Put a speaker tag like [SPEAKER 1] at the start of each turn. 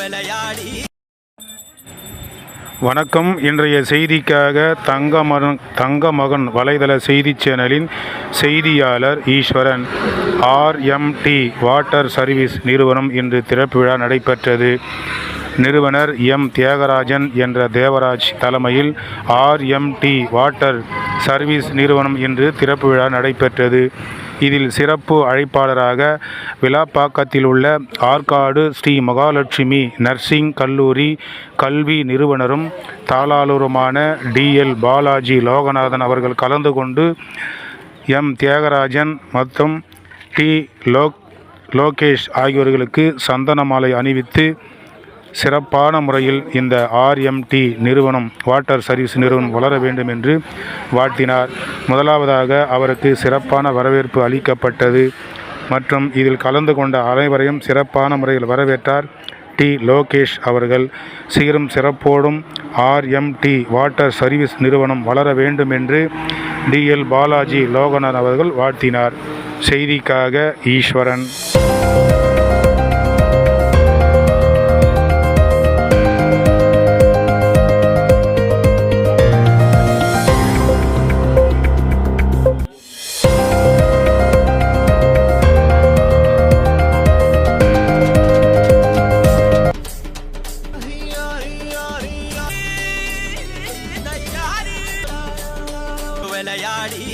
[SPEAKER 1] விளையாடி.
[SPEAKER 2] வணக்கம். இன்றைய செய்திக்காக தங்கமகன் தங்கமகன் வலைதள செய்தி சேனலின் செய்தியாளர் ஈஸ்வரன் ஆர்எம்டி வாட்டர் சர்வீஸ் நிறுவனம் இன்று திறப்பு விழா நடைபெற்றது. நிறுவனர் எம் தியாகராஜன் என்ற தேவராஜ் தலைமையில் ஆர்எம்டி வாட்டர் சர்வீஸ் நிறுவனம் இன்று திறப்பு விழா நடைபெற்றது. இதில் சிறப்பு அழைப்பாளராக விழாப்பாக்கத்தில் உள்ள ஆற்காடு ஸ்ரீ மகாலட்சுமி நர்சிங் கல்லூரி கல்வி நிறுவனரும் தாளாளருமான டிஎல் பாலாஜி லோகநாதன் அவர்கள் கலந்து கொண்டு எம். தியாகராஜன் மற்றும் டி. லோக் லோகேஷ் ஆகியோர்களுக்கு சந்தன மாலை அணிவித்து சிறப்பான முறையில் இந்த ஆர்எம்டி நிறுவனம் வாட்டர் சர்வீஸ் நிறுவனம் வளர வேண்டும் என்று வாழ்த்தினார். முதலாவதாக அவருக்கு சிறப்பான வரவேற்பு அளிக்கப்பட்டது மற்றும் இதில் கலந்து கொண்ட அனைவரையும் சிறப்பான முறையில் வரவேற்றார். டி. லோகேஷ் அவர்கள் சீரும் சிறப்போடும் ஆர்எம்டி வாட்டர் சர்வீஸ் நிறுவனம் வளர வேண்டும் என்று டிஎல் பாலாஜி லோகநாத் அவர்கள் வாழ்த்தினார். செய்திக்காக ஈஸ்வரன். விளையாடி